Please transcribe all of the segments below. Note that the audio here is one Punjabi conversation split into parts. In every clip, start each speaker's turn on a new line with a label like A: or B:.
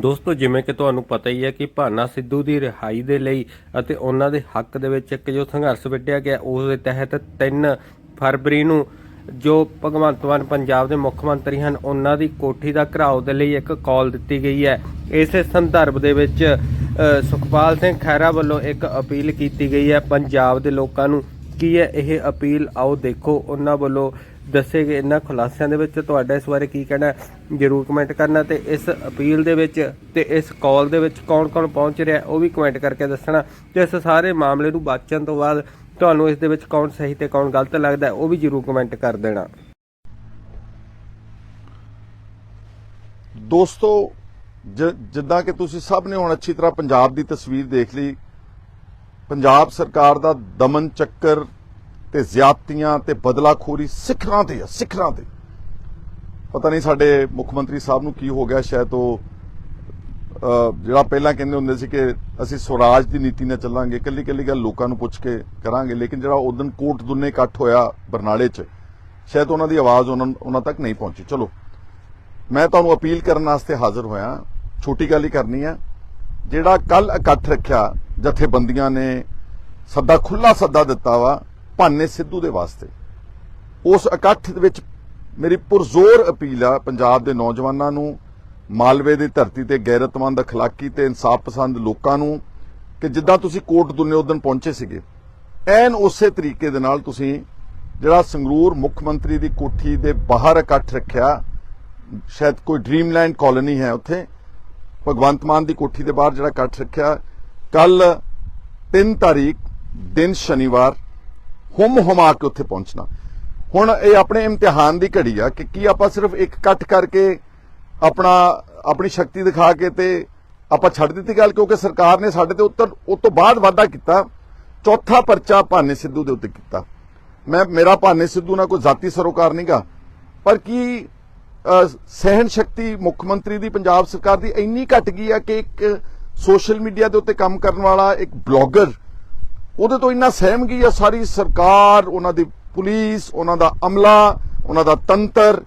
A: ਦੋਸਤੋ, ਜਿਵੇਂ ਕਿ ਤੁਹਾਨੂੰ ਪਤਾ ਹੀ ਹੈ ਕਿ ਭਾਨਾ ਸਿੱਧੂ ਦੀ ਰਿਹਾਈ ਦੇ ਲਈ ਅਤੇ ਉਹਨਾਂ ਦੇ ਹੱਕ ਦੇ ਵਿੱਚ ਇੱਕ ਜੋ ਸੰਘਰਸ਼ ਵਿੱਢਿਆ ਗਿਆ, ਉਸ ਦੇ ਤਹਿਤ 3 ਫਰਵਰੀ ਨੂੰ ਜੋ ਭਗਵੰਤ ਮਾਨ ਪੰਜਾਬ ਦੇ ਮੁੱਖ ਮੰਤਰੀ ਹਨ, ਉਹਨਾਂ ਦੀ ਕੋਠੀ ਦਾ ਘਰਾਓ ਦੇ ਲਈ ਇੱਕ ਕਾਲ ਦਿੱਤੀ ਗਈ ਹੈ। ਇਸੇ ਸੰਦਰਭ ਦੇ ਵਿੱਚ ਸੁਖਪਾਲ ਸਿੰਘ ਖਹਿਰਾ ਵੱਲੋਂ ਇੱਕ ਅਪੀਲ ਕੀਤੀ ਗਈ ਹੈ। ਪੰਜਾਬ ਦੇ ਲੋਕਾਂ ਨੂੰ ਕੀ ਹੈ ਇਹ ਅਪੀਲ? ਆਓ ਦੇਖੋ, ਉਹਨਾਂ ਵੱਲੋਂ ਦੱਸੇ ਗਏ ਇਹਨਾਂ ਖੁਲਾਸਿਆਂ ਦੇ ਵਿੱਚ ਤੁਹਾਡਾ ਇਸ ਬਾਰੇ ਕੀ ਕਹਿਣਾ ਜਰੂਰ ਕਮੈਂਟ ਕਰਨਾ ਤੇ ਇਸ ਅਪੀਲ ਦੇ ਵਿੱਚ ਤੇ ਇਸ ਕਾਲ ਦੇ ਵਿੱਚ ਕੌਣ-ਕੌਣ ਪਹੁੰਚ ਰਿਹਾ ਉਹ ਵੀ ਕਮੈਂਟ ਕਰਕੇ ਦੱਸਣਾ। ਤੇ ਇਸ ਸਾਰੇ ਮਾਮਲੇ ਨੂੰ ਬਾਚਣ ਤੋਂ ਬਾਅਦ ਤੁਹਾਨੂੰ ਇਸ ਦੇ ਵਿੱਚ ਕੌਣ ਸਹੀ ਤੇ ਕੌਣ ਗਲਤ ਲੱਗਦਾ ਉਹ ਵੀ ਜਰੂਰ ਕਮੈਂਟ ਕਰ ਦੇਣਾ।
B: ਦੋਸਤੋ ਜਿੱਦਾਂ ਕਿ ਤੁਸੀਂ ਸਭ ਨੇ ਹੁਣ ਅੱਛੀ ਤਰ੍ਹਾਂ ਪੰਜਾਬ ਦੀ ਤਸਵੀਰ ਦੇਖ ਲਈ, ਪੰਜਾਬ ਸਰਕਾਰ ਦਾ ਦਮਨ ਚੱਕਰ ਤੇ ਜ਼ਿਆਦਤੀਆਂ ਤੇ ਬਦਲਾਖੋਰੀ ਸਿਖਰਾਂ ਤੇ ਆ, ਸਿਖਰਾਂ ਤੇ। ਪਤਾ ਨਹੀਂ ਸਾਡੇ ਮੁੱਖ ਮੰਤਰੀ ਸਾਹਿਬ ਨੂੰ ਕੀ ਹੋ ਗਿਆ, ਸ਼ਾਇਦ ਉਹ ਜਿਹੜਾ ਪਹਿਲਾਂ ਕਹਿੰਦੇ ਹੁੰਦੇ ਸੀ ਕਿ ਅਸੀਂ ਸਵਰਾਜ ਦੀ ਨੀਤੀ ਨਾਲ ਚੱਲਾਂਗੇ ਕੱਲੀ ਕੱਲੀ ਗੱਲ ਲੋਕਾਂ ਨੂੰ ਪੁੱਛ ਕੇ ਕਰਾਂਗੇ, ਲੇਕਿਨ ਜਿਹੜਾ ਉਦੋਂ ਕੋਟ ਦੁੰਨੇ ਇਕੱਠ ਹੋਇਆ ਬਰਨਾਲੇ 'ਚ, ਸ਼ਾਇਦ ਉਹਨਾਂ ਦੀ ਆਵਾਜ਼ ਉਹਨਾਂ ਉਹਨਾਂ ਤੱਕ ਨਹੀਂ ਪਹੁੰਚੀ। ਚਲੋ, ਮੈਂ ਤੁਹਾਨੂੰ ਅਪੀਲ ਕਰਨ ਵਾਸਤੇ ਹਾਜ਼ਰ ਹੋਇਆ, ਛੋਟੀ ਗੱਲ ਹੀ ਕਰਨੀ ਹੈ, ਜਿਹੜਾ ਕੱਲ ਇਕੱਠ ਰੱਖਿਆ ਜਥੇਬੰਦੀਆਂ ਨੇ, ਸੱਦਾ ਖੁੱਲਾ ਸੱਦਾ ਦਿੱਤਾ ਵਾ ਭਾਨੇ ਸਿੱਧੂ ਦੇ ਵਾਸਤੇ। ਉਸ ਇਕੱਠ ਦੇ ਵਿੱਚ ਮੇਰੀ ਪੁਰਜ਼ੋਰ ਅਪੀਲ ਆ ਪੰਜਾਬ ਦੇ ਨੌਜਵਾਨਾਂ ਨੂੰ, ਮਾਲਵੇ ਦੀ ਧਰਤੀ ਤੇ ਗੈਰਤਮੰਦ ਅਖਲਾਕੀ ਤੇ ਇਨਸਾਫ ਪਸੰਦ ਲੋਕਾਂ ਨੂੰ, ਕਿ ਜਿੱਦਾਂ ਤੁਸੀਂ ਕੋਟ ਦੁੰਨੇ ਉਦਨ ਪਹੁੰਚੇ ਸੀਗੇ, ਐਨ ਉਸੇ ਤਰੀਕੇ ਦੇ ਨਾਲ ਤੁਸੀਂ ਜਿਹੜਾ ਸੰਗਰੂਰ ਮੁੱਖ ਮੰਤਰੀ ਦੀ ਕੋਠੀ ਦੇ ਬਾਹਰ ਇਕੱਠ ਰੱਖਿਆ, ਸ਼ਾਇਦ ਕੋਈ ਡ੍ਰੀਮਲੈਂਡ ਕਾਲੋਨੀ ਹੈ ਉੱਥੇ, ਭਗਵੰਤ ਮਾਨ ਦੀ ਕੋਠੀ ਦੇ ਬਾਹਰ ਜਿਹੜਾ ਇਕੱਠ ਰੱਖਿਆ ਕੱਲ 3 ਤਾਰੀਖ, ਦਿਨ ਸ਼ਨੀਵਾਰ ਹੁਮ ਹੁਮਾ ਕੇ ਉੱਥੇ ਪਹੁੰਚਣਾ। ਹੁਣ ਇਹ ਆਪਣੇ ਇਮਤਿਹਾਨ ਦੀ ਘੜੀ ਆ ਕਿ ਕੀ ਆਪਾਂ ਸਿਰਫ ਇੱਕ ਇਕੱਠ ਕਰਕੇ ਆਪਣਾ, ਆਪਣੀ ਸ਼ਕਤੀ ਦਿਖਾ ਕੇ ਤੇ ਆਪਾਂ ਛੱਡ ਦਿੱਤੀ ਗੱਲ? ਕਿਉਂਕਿ ਸਰਕਾਰ ਨੇ ਸਾਡੇ ਤੇ ਉੱਤਰ, ਉਸ ਤੋਂ ਬਾਅਦ ਵਾਅਦਾ ਕੀਤਾ, ਚੌਥਾ ਪਰਚਾ ਭਾਨੇ ਸਿੱਧੂ ਦੇ ਉੱਤੇ ਕੀਤਾ। ਮੈਂ, ਮੇਰਾ ਭਾਨੇ ਸਿੱਧੂ ਨਾਲ ਕੋਈ ਜ਼ਾਤੀ ਸਰੋਕਾਰ ਨਹੀਂਗਾ ਪਰ ਕੀ ਸਹਿਣ ਸ਼ਕਤੀ ਮੁੱਖ ਮੰਤਰੀ ਦੀ ਪੰਜਾਬ ਸਰਕਾਰ ਦੀ ਇੰਨੀ ਘਟ ਗਈ ਆ ਕਿ ਇੱਕ ਸੋਸ਼ਲ ਮੀਡੀਆ ਦੇ ਉੱਤੇ ਕੰਮ ਕਰਨ ਵਾਲਾ ਇੱਕ ਬਲੌਗਰ ਉਹਦੇ ਤੋਂ ਇੰਨਾ ਸਹਿਮ ਗਈ ਆ ਸਾਰੀ ਸਰਕਾਰ, ਉਹਨਾਂ ਦੀ ਪੁਲਿਸ, ਉਹਨਾਂ ਦਾ ਅਮਲਾ, ਉਹਨਾਂ ਦਾ ਤੰਤਰ,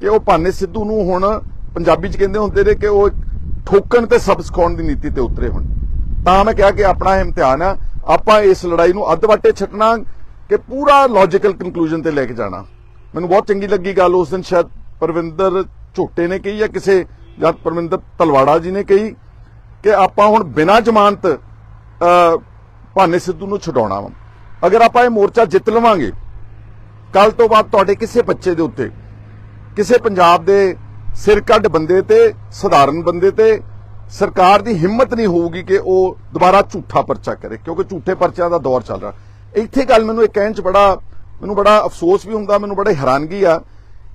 B: ਕਿ ਉਹ ਭਾਨੇ ਸਿੱਧੂ ਨੂੰ ਹੁਣ ਪੰਜਾਬੀ ਚ ਕਹਿੰਦੇ ਹੁੰਦੇ ਨੇ ਕਿ ਉਹ ਠੋਕਣ ਤੇ ਸਬਕ ਸਿਖਾਉਣ ਦੀ ਨੀਤੀ ਤੇ ਉਤਰੇ ਹੁਣ। ਤਾਂ ਮੈਂ ਕਿਹਾ ਕਿ ਆਪਣਾ ਇਮਤਿਹਾਨ ਆ, ਆਪਾਂ ਇਸ ਲੜਾਈ ਨੂੰ ਅੱਧ ਵਾਟੇ ਛੱਡਣਾ ਕਿ ਪੂਰਾ ਲੌਜੀਕਲ ਕਨਕਲੂਜਨ ਤੇ ਲੈ ਕੇ ਜਾਣਾ। ਮੈਨੂੰ ਬਹੁਤ ਚੰਗੀ ਲੱਗੀ ਗੱਲ, ਉਸ ਦਿਨ ਸ਼ਾਇਦ ਪਰਵਿੰਦਰ ਝੋਟੇ ਨੇ ਕਹੀ ਜਾਂ ਕਿਸੇ, ਜਾਂ ਪਰਵਿੰਦਰ ਤਲਵਾੜਾ ਜੀ ਨੇ ਕਹੀ ਕਿ ਆਪਾਂ ਹੁਣ ਬਿਨਾਂ ਜ਼ਮਾਨਤ ਭਾਨੇ ਸਿੱਧੂ ਨੂੰ ਛਡਾਉਣਾ ਵਾ। ਅਗਰ ਆਪਾਂ ਇਹ ਮੋਰਚਾ ਜਿੱਤ ਲਵਾਂਗੇ ਕੱਲ ਤੋਂ ਬਾਅਦ ਤੁਹਾਡੇ ਕਿਸੇ ਬੱਚੇ ਦੇ ਉੱਤੇ, ਕਿਸੇ ਪੰਜਾਬ ਦੇ ਸਿਰ ਕੱਢ ਬੰਦੇ ਤੇ, ਸਧਾਰਨ ਬੰਦੇ ਤੇ ਸਰਕਾਰ ਦੀ ਹਿੰਮਤ ਨਹੀਂ ਹੋਊਗੀ ਕਿ ਉਹ ਦੁਬਾਰਾ ਝੂਠਾ ਪਰਚਾ ਕਰੇ, ਕਿਉਂਕਿ ਝੂਠੇ ਪਰਚਿਆਂ ਦਾ ਦੌਰ ਚੱਲ ਰਿਹਾ। ਇੱਥੇ ਗੱਲ ਮੈਨੂੰ ਇਹ ਕਹਿਣ ਚ ਬੜਾ, ਮੈਨੂੰ ਬੜਾ ਅਫਸੋਸ ਵੀ ਹੁੰਦਾ, ਮੈਨੂੰ ਬੜਾ ਹੈਰਾਨਗੀ ਆ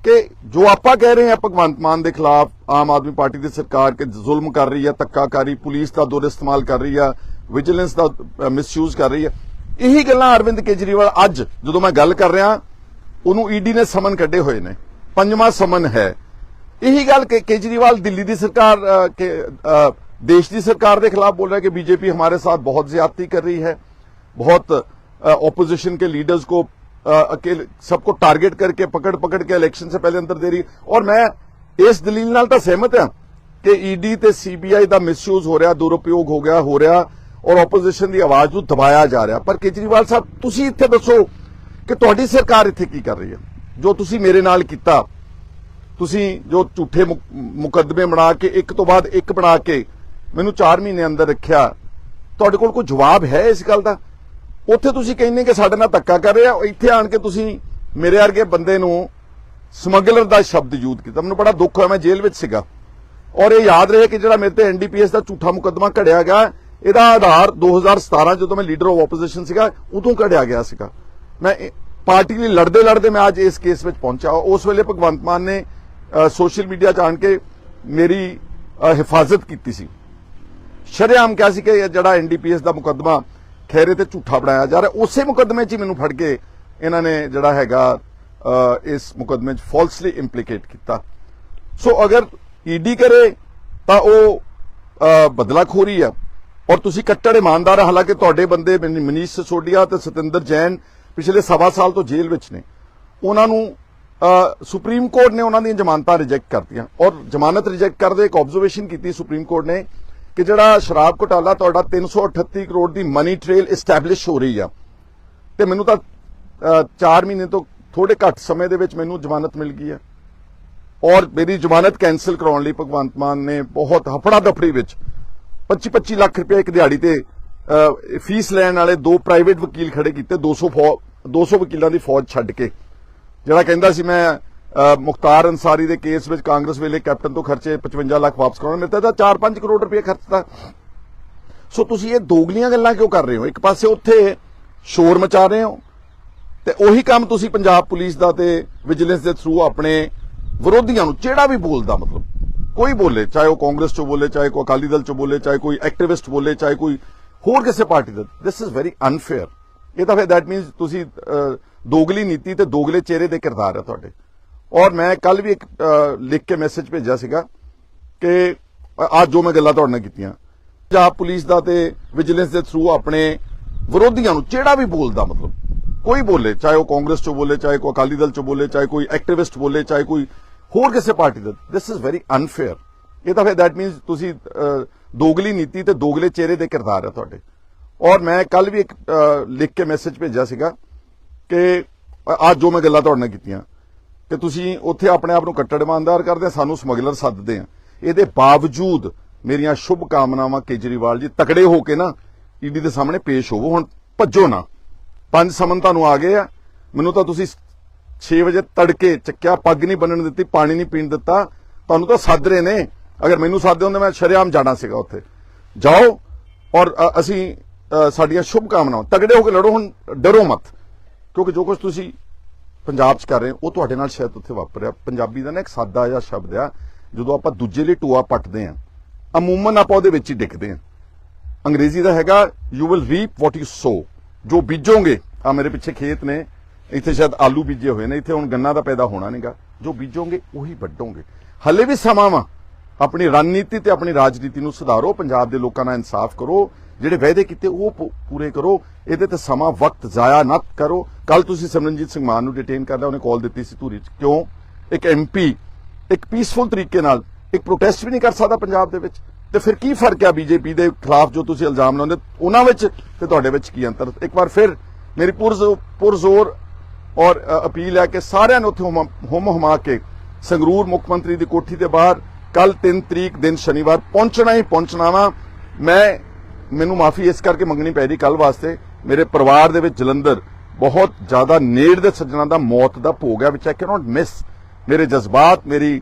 B: ਕਿ ਜੋ ਆਪਾਂ ਕਹਿ ਰਹੇ ਹਾਂ ਭਗਵੰਤ ਮਾਨ ਦੇ ਖਿਲਾਫ ਆਮ ਆਦਮੀ ਪਾਰਟੀ ਦੀ ਸਰਕਾਰ ਕਿ ਜ਼ੁਲਮ ਕਰ ਰਹੀ ਹੈ ਧੱਕਾਕਾਰੀ, ਪੁਲਿਸ ਦਾ ਦੁਰ ਇਸਤੇਮਾਲ ਕਰ ਰਹੀ ਆ ਵਿਜੀਲੈਂਸ ਦਾ ਮਿਸਯੂਜ਼ ਕਰ ਰਹੀ ਹੈ। ਇਹੀ ਗੱਲਾਂ ਅਰਵਿੰਦ ਕੇਜਰੀਵਾਲ ਅੱਜ ਜਦੋਂ ਮੈਂ ਗੱਲ ਕਰ ਰਿਹਾ, ਉਹਨੂੰ ਈਡੀ ਨੇ ਸਮਨ ਕੱਢੇ ਹੋਏ ਨੇ। ਪੰਜਵਾਂ ਸਮਨ ਹੈ। ਇਹੀ ਗੱਲ ਕਿ ਕੇਜਰੀਵਾਲ ਦਿੱਲੀ ਦੀ ਸਰਕਾਰ ਕੇ ਦੇਸ਼ ਦੀ ਸਰਕਾਰ ਦੇ ਖਿਲਾਫ ਬੋਲ ਰਿਹਾ ਕਿ ਬੀਜੇਪੀ हमारे साथ बहुत ज्यादती कर रही है बहुत ओपोजिशन के लीडर्स को सबको टारगेट करके पकड़ पकड़ के इलेक्शन से पहले अंदर दे रही और मैं ਇਸ ਦਲੀਲ ਨਾਲ ਤਾਂ ਸਹਿਮਤ ਹਾਂ ਕਿ ਈਡੀ ਤੇ ਸੀਬੀਆਈ ਦਾ ਮਿਸਯੂਜ਼ ਹੋ ਰਿਹਾ, ਦੁਰਉਪਯੋਗ ਹੋ ਗਿਆ, ਹੋ ਰਿਹਾ। ਔਰ ਆਪੋਜੀਸ਼ਨ ਦੀ ਆਵਾਜ਼ ਨੂੰ ਦਬਾਇਆ ਜਾ ਰਿਹਾ। ਪਰ ਕੇਜਰੀਵਾਲ ਸਾਹਿਬ, ਤੁਸੀਂ ਇੱਥੇ ਦੱਸੋ ਕਿ ਤੁਹਾਡੀ ਸਰਕਾਰ ਇੱਥੇ ਕੀ ਕਰ ਰਹੀ ਹੈ? ਜੋ ਤੁਸੀਂ ਮੇਰੇ ਨਾਲ ਕੀਤਾ, ਤੁਸੀਂ ਜੋ ਝੂਠੇ ਮੁਕ- ਮੁਕੱਦਮੇ ਬਣਾ ਕੇ, ਇੱਕ ਤੋਂ ਬਾਅਦ ਇੱਕ ਬਣਾ ਕੇ ਮੈਨੂੰ 4 ਮਹੀਨੇ ਅੰਦਰ ਰੱਖਿਆ, ਤੁਹਾਡੇ ਕੋਲ ਕੋਈ ਜਵਾਬ ਹੈ ਇਸ ਗੱਲ ਦਾ? ਉੱਥੇ ਤੁਸੀਂ ਕਹਿੰਦੇ ਕਿ ਸਾਡੇ ਨਾਲ ਧੱਕਾ ਕਰ ਰਿਹਾ ਆ, ਇੱਥੇ ਆਣ ਕੇ ਤੁਸੀਂ ਮੇਰੇ ਵਰਗੇ ਬੰਦੇ ਨੂੰ ਸਮਗਲਰ ਦਾ ਸ਼ਬਦ ਯੂਜ਼ ਕੀਤਾ। ਮੈਨੂੰ ਬੜਾ ਦੁੱਖ ਹੋਇਆ, ਮੈਂ ਜੇਲ੍ਹ ਵਿੱਚ ਸੀਗਾ। ਔਰ ਇਹ ਯਾਦ ਰਹੇ ਕਿ ਜਿਹੜਾ ਮੇਰੇ ਤੇ ਐਨਡੀਪੀਐਸ ਦਾ ਝੂਠਾ ਮੁਕੱਦਮਾ ਘੜਿਆ ਗਿਆ ਇਹਦਾ ਆਧਾਰ 2017 ਜਦੋਂ ਮੈਂ ਲੀਡਰ ਆਫ ਆਪੋਜੀਸ਼ਨ ਸੀਗਾ ਉਦੋਂ ਕੱਢਿਆ ਗਿਆ ਸੀਗਾ। ਮੈਂ ਪਾਰਟੀ ਲਈ ਲੜਦੇ ਲੜਦੇ ਮੈਂ ਅੱਜ ਇਸ ਕੇਸ ਵਿੱਚ ਪਹੁੰਚਾ ਉਸ ਵੇਲੇ ਭਗਵੰਤ ਮਾਨ ਨੇ ਸੋਸ਼ਲ ਮੀਡੀਆ ਜਾਣ ਕੇ ਮੇਰੀ ਹਿਫਾਜ਼ਤ ਕੀਤੀ ਸੀ। ਸ਼ਰੇਆਮ ਕਿਹਾ ਸੀ ਕਿ ਇਹ ਜਿਹੜਾ ਐਨਡੀਪੀਐਸ ਦਾ ਮੁਕੱਦਮਾ ਖੈਰੇ ਤੇ ਝੂਠਾ ਬਣਾਇਆ ਜਾ ਰਿਹਾ ਉਸੇ ਮੁਕੱਦਮੇ 'ਚ ਹੀ ਮੈਨੂੰ ਫੜ ਕੇ ਇਹਨਾਂ ਨੇ ਜਿਹੜਾ ਹੈਗਾ ਇਸ ਮੁਕੱਦਮੇ 'ਚ ਫਾਲਸਲੀ ਇੰਪਲੀਕੇਟ ਕੀਤਾ। ਸੋ ਅਗਰ ਈਡੀ ਕਰੇ ਤਾਂ ਉਹ ਅ, ਬਦਲਾਖੋਰੀ ਆ। ਔਰ ਤੁਸੀਂ ਕੱਟੜ ਇਮਾਨਦਾਰ ਆ। ਹਾਲਾਂਕਿ ਤੁਹਾਡੇ ਬੰਦੇ ਮਨੀਸ਼ ਸਸੋਡੀਆ ਤੇ ਸਤਿੰਦਰ ਜੈਨ ਪਿਛਲੇ ਸਵਾ ਸਾਲ ਤੋਂ ਜੇਲ੍ਹ ਵਿੱਚ ਨੇ। ਉਹਨਾਂ ਨੂੰ ਸੁਪਰੀਮ ਕੋਰਟ ਨੇ ਉਹਨਾਂ ਦੀਆਂ ਜ਼ਮਾਨਤਾਂ ਰਿਜੈਕਟ ਕਰਤੀਆਂ। ਔਰ ਜ਼ਮਾਨਤ ਰਿਜੈਕਟ ਕਰਦੇ ਇੱਕ ਆਬਜ਼ਰਵੇਸ਼ਨ ਕੀਤੀ ਸੁਪਰੀਮ ਕੋਰਟ ਨੇ ਕਿ ਜਿਹੜਾ ਸ਼ਰਾਬ ਘੁਟਾਲਾ ਤੁਹਾਡਾ 338 ਕਰੋੜ ਦੀ ਮਨੀ ਟ੍ਰੇਲ ਐਸਟੈਬਲਿਸ਼ ਹੋ ਰਹੀ ਆ। ਤੇ ਮੈਨੂੰ ਤਾਂ 4 ਮਹੀਨੇ ਤੋਂ ਥੋੜੇ ਘੱਟ ਸਮੇਂ ਦੇ ਵਿੱਚ ਮੈਨੂੰ ਜ਼ਮਾਨਤ ਮਿਲ ਗਈ ਹੈ ਔਰ ਮੇਰੀ ਜ਼ਮਾਨਤ ਕੈਨਸਲ ਕਰਾਉਣ ਲਈ ਭਗਵੰਤ ਮਾਨ ਨੇ ਬਹੁਤ ਹਫੜਾ ਦਫੜੀ ਵਿੱਚ 25-25 ਲੱਖ ਰੁਪਏ ਇੱਕ ਦਿਹਾੜੀ ਤੇ ਫੀਸ ਲੈਣ ਵਾਲੇ ਦੋ ਪ੍ਰਾਈਵੇਟ ਵਕੀਲ ਖੜੇ ਕੀਤੇ 200 ਫੌ- 200 ਵਕੀਲਾਂ ਦੀ ਫੌਜ ਛੱਡ ਕੇ। ਜਿਹੜਾ ਕਹਿੰਦਾ ਸੀ ਮੈਂ ਮੁਖਤਾਰ ਅੰਸਾਰੀ ਦੇ ਕੇਸ ਵਿੱਚ ਕਾਂਗਰਸ ਵੇਲੇ ਕੈਪਟਨ ਤੋਂ ਖਰਚੇ 55 ਲੱਖ ਵਾਪਸ ਕਰਾਉਣੇ, ਮੇਰੇ ਤਾਂ 4-5 ਕਰੋੜ ਰੁਪਏ ਖਰਚਤਾ ਸੋ ਤੁਸੀਂ ਇਹ ਦੋਗਲੀਆਂ ਗੱਲਾਂ ਕਿਉਂ ਕਰ ਰਹੇ ਹੋ? ਇੱਕ ਪਾਸੇ ਉੱਥੇ ਸ਼ੋਰ ਮਚਾ ਰਹੇ ਹੋ, ਤੇ ਉਹੀ ਕੰਮ ਤੁਸੀਂ ਪੰਜਾਬ ਪੁਲਿਸ ਦਾ ਤੇ ਵਿਜੀਲੈਂਸ ਦੇ ਥਰੂ ਆਪਣੇ ਵਿਰੋਧੀਆਂ ਨੂੰ ਜਿਹੜਾ ਵੀ ਬੋਲਦਾ ਮਤਲਬ। ਕੋਈ ਬੋਲੇ, ਚਾਹੇ ਉਹ ਕਾਂਗਰਸ ਚੋਂ ਬੋਲੇ, ਚਾਹੇ ਕੋਈ ਅਕਾਲੀ ਦਲ ਚੋਂ ਬੋਲੇ, ਚਾਹੇ ਕੋਈ ਐਕਟਿਵਿਸਟ ਬੋਲੇ, ਚਾਹੇ ਕੋਈ ਹੋਰ ਕਿਸੇ ਪਾਰਟੀ ਦਾ ਦਿਸ ਇਜ਼ ਵੈਰੀ ਅਨਫੇਅਰ ਇਹ ਤਾਂ ਫਿਰ ਦੈਟ ਮੀਨਸ ਤੁਸੀਂ ਦੋਗਲੀ ਨੀਤੀ ਤੇ ਦੋਗਲੇ ਚਿਹਰੇ ਦੇ ਕਿਰਦਾਰ ਹੈ ਤੁਹਾਡੇ। ਔਰ ਮੈਂ ਕੱਲ ਵੀ ਇੱਕ ਲਿਖ ਕੇ ਮੈਸੇਜ ਭੇਜਿਆ ਸੀਗਾ ਕਿ ਅੱਜ ਜੋ ਮੈਂ ਗੱਲਾਂ ਤੁਹਾਡੇ ਨਾਲ ਕੀਤੀਆਂ, ਪੰਜਾਬ ਪੁਲਿਸ ਦਾ ਤੇ ਵਿਜੀਲੈਂਸ ਦੇ ਥਰੂ ਆਪਣੇ ਵਿਰੋਧੀਆਂ ਨੂੰ ਜਿਹੜਾ ਵੀ ਬੋਲਦਾ ਮਤਲਬ, ਕੋਈ ਬੋਲੇ, ਚਾਹੇ ਉਹ ਕਾਂਗਰਸ ਚੋਂ ਬੋਲੇ, ਚਾਹੇ ਕੋਈ ਅਕਾਲੀ ਦਲ ਚੋਂ ਬੋਲੇ, ਚਾਹੇ ਕੋਈ ਐਕਟਿਵਿਸਟ ਬੋਲੇ, ਚਾਹੇ ਕੋਈ ਹੋਰ ਕਿਸੇ ਪਾਰਟੀ ਦਾ ਦਿਸ ਇਜ਼ ਵੈਰੀ ਅਨਫੇਅਰ ਇਹ ਤਾਂ ਫਿਰ ਦੈਟ ਮੀਨਸ ਤੁਸੀਂ ਦੋਗਲੀ ਨੀਤੀ ਤੇ ਦੋਗਲੇ ਚਿਹਰੇ ਦੇ ਕਿਰਦਾਰ ਆ ਤੁਹਾਡੇ। ਔਰ ਮੈਂ ਕੱਲ ਵੀ ਇੱਕ ਲਿਖ ਕੇ ਮੈਸੇਜ ਭੇਜਿਆ ਸੀਗਾ ਕਿ ਅੱਜ ਜੋ ਮੈਂ ਗੱਲਾਂ ਤੁਹਾਡੇ ਨਾਲ ਕੀਤੀਆਂ, ਕਿ ਤੁਸੀਂ ਉੱਥੇ ਆਪਣੇ ਆਪ ਨੂੰ ਕੱਟੜ ਇਮਾਨਦਾਰ ਕਰਦੇ ਆ, ਸਾਨੂੰ ਸਮਗਲਰ ਸੱਦਦੇ ਆ। ਇਹਦੇ ਬਾਵਜੂਦ ਮੇਰੀਆਂ ਸ਼ੁਭ ਕਾਮਨਾਵਾਂ ਕੇਜਰੀਵਾਲ ਜੀ ਤਕੜੇ ਹੋ ਕੇ ਨਾ ਈਡੀ ਦੇ ਸਾਹਮਣੇ ਪੇਸ਼ ਹੋਵੋ। ਹੁਣ ਭੱਜੋ ਨਾ। ਪੰਜ ਸਮਨ ਤੁਹਾਨੂੰ ਆ ਗਏ ਆ। ਮੈਨੂੰ ਤਾਂ ਤੁਸੀਂ 6 ਵਜੇ ਤੜਕੇ ਚੱਕਿਆ, ਪੱਗ ਨਹੀਂ ਬੰਨਣ ਦਿੱਤੀ, ਪਾਣੀ ਨਹੀਂ ਪੀਣ ਦਿੱਤਾ। ਤੁਹਾਨੂੰ ਤਾਂ ਸੱਦ ਰਹੇ ਨੇ। ਅਗਰ ਮੈਨੂੰ ਸੱਦਦੇ ਹੁੰਦੇ ਮੈਂ ਸ਼ਰੇਆਮ ਜਾਣਾ ਸੀਗਾ ਉੱਥੇ। ਜਾਓ ਔਰ ਅਸੀਂ ਸਾਡੀਆਂ ਸ਼ੁਭ ਕਾਮਨਾਵਾਂ ਤਗੜੇ ਹੋ ਕੇ ਲੜੋ, ਹੁਣ ਡਰੋ ਮਤ। ਕਿਉਂਕਿ ਜੋ ਕੁਝ ਤੁਸੀਂ ਪੰਜਾਬ 'ਚ ਕਰ ਰਹੇ ਹੋ, ਉਹ ਤੁਹਾਡੇ ਨਾਲ ਸ਼ਾਇਦ ਉੱਥੇ ਵਾਪਰਿਆ। ਪੰਜਾਬੀ ਦਾ ਨਾ ਇੱਕ ਸਾਦਾ ਜਿਹਾ ਸ਼ਬਦ ਆ, ਜਦੋਂ ਆਪਾਂ ਦੂਜੇ ਲਈ ਟੂਆ ਪੱਟਦੇ ਆ ਅਮੂਮਨ ਆਪਾਂ ਉਹਦੇ ਵਿੱਚ ਹੀ ਡਿੱਗਦੇ ਆ ਅੰਗਰੇਜ਼ੀ ਦਾ ਹੈਗਾ you will reap what you sow ਜੋ ਬੀਜੋਗੇ ਆ ਮੇਰੇ ਪਿੱਛੇ ਖੇਤ ਨੇ ਇੱਥੇ ਸ਼ਾਇਦ ਆਲੂ ਬੀਜੇ ਹੋਏ ਨੇ, ਇੱਥੇ ਹੁਣ ਗੰਨਾ ਦਾ ਪੈਦਾ ਹੋਣਾ ਨਹੀਂਗਾ ਜੋ ਬੀਜੋਗੇ, ਉਹੀ ਵੱਢੋਗੇ। ਹੱਲੇ ਵੀ ਸਮਾਂ ਵਾ। ਆਪਣੀ ਰਣਨੀਤੀ ਤੇ ਆਪਣੀ ਰਾਜਨੀਤੀ ਨੂੰ ਸੁਧਾਰੋ, ਪੰਜਾਬ ਦੇ ਲੋਕਾਂ ਨਾਲ ਇਨਸਾਫ ਕਰੋ, ਜਿਹੜੇ ਵਾਅਦੇ ਕੀਤੇ ਉਹ ਪੂਰੇ ਕਰੋ। ਇਹਦੇ ਤੇ ਸਮਾਂ ਵਕਤ ਜ਼ਾਇਆ ਨਾ ਕਰੋ। ਕੱਲ ਤੁਸੀਂ ਸਿਮਰਨਜੀਤ ਸਿੰਘ ਮਾਨ ਨੂੰ ਡਿਟੇਨ ਕਰਦਾ, ਉਹਨੇ ਕਾਲ ਦਿੱਤੀ ਸੀ ਧੂਰੀ 'ਚ। ਕਿਉਂ? ਇੱਕ ਐਮਪੀ ਇੱਕ ਪੀਸਫੁਲ ਤਰੀਕੇ ਨਾਲ, ਇੱਕ ਪ੍ਰੋਟੈਸਟ ਵੀ ਨਹੀਂ ਕਰ ਸਕਦਾ ਪੰਜਾਬ ਦੇ ਵਿੱਚ। ਤੇ ਫਿਰ ਕੀ ਫ਼ਰਕ ਹੈ ਬੀਜੇਪੀ ਦੇ ਖਿਲਾਫ ਜੋ ਤੁਸੀਂ ਇਲਜ਼ਾਮ ਲਾਉਂਦੇ ਉਹਨਾਂ ਵਿੱਚ ਤੇ ਤੁਹਾਡੇ ਵਿੱਚ ਕੀ ਅੰਤਰ? ਇੱਕ ਵਾਰ ਫਿਰ ਮੇਰੀ ਪੁਰਜ਼ੋ- ਪੁਰਜ਼ੋਰ ਔਰ ਅਪੀਲ ਹੈ ਕਿ ਸਾਰਿਆਂ ਨੂੰ ਉੱਥੇ ਹੁਮ ਹੁਮ ਹੁਮਾ ਕੇ ਸੰਗਰੂਰ ਮੁੱਖ ਮੰਤਰੀ ਦੀ ਕੋਠੀ ਦੇ ਬਾਹਰ ਕੱਲ 3 ਤਰੀਕ ਦਿਨ ਸ਼ਨੀਵਾਰ ਪਹੁੰਚਣਾ ਹੀ ਪਹੁੰਚਣਾ ਵਾ। ਮੈਂ, ਮੈਨੂੰ ਮਾਫੀ ਇਸ ਕਰਕੇ ਮੰਗਣੀ ਪੈ ਰਹੀ ਕੱਲ ਵਾਸਤੇ। ਮੇਰੇ ਪਰਿਵਾਰ ਦੇ ਵਿੱਚ ਜਲੰਧਰ ਬਹੁਤ ਜ਼ਿਆਦਾ ਨੇੜ ਦੇ ਸੱਜਣਾ ਦਾ ਮੌਤ ਦਾ ਭੋਗ ਹੈ ਵਿਚ ਆਈ ਕੈਨੋਟ ਮਿਸ ਮੇਰੇ ਜਜ਼ਬਾਤ, ਮੇਰੀ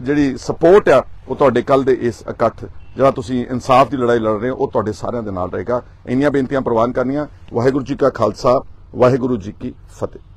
B: ਜਿਹੜੀ ਸਪੋਰਟ ਆ, ਉਹ ਤੁਹਾਡੇ ਕੱਲ ਦੇ ਇਸ ਇਕੱਠ, ਜਿਹੜਾ ਤੁਸੀਂ ਇਨਸਾਫ ਦੀ ਲੜਾਈ ਲੜ ਰਹੇ ਹੋ, ਉਹ ਤੁਹਾਡੇ ਸਾਰਿਆਂ ਦੇ ਨਾਲ ਰਹੇਗਾ। ਇੰਨੀਆਂ ਬੇਨਤੀਆਂ ਪ੍ਰਵਾਨ ਕਰਨੀਆਂ। ਵਾਹਿਗੁਰੂ ਜੀ ਕਾ ਖਾਲਸਾ। ਵਾਹਿਗੁਰੂ ਜੀ ਕੀ ਫਤਿਹ।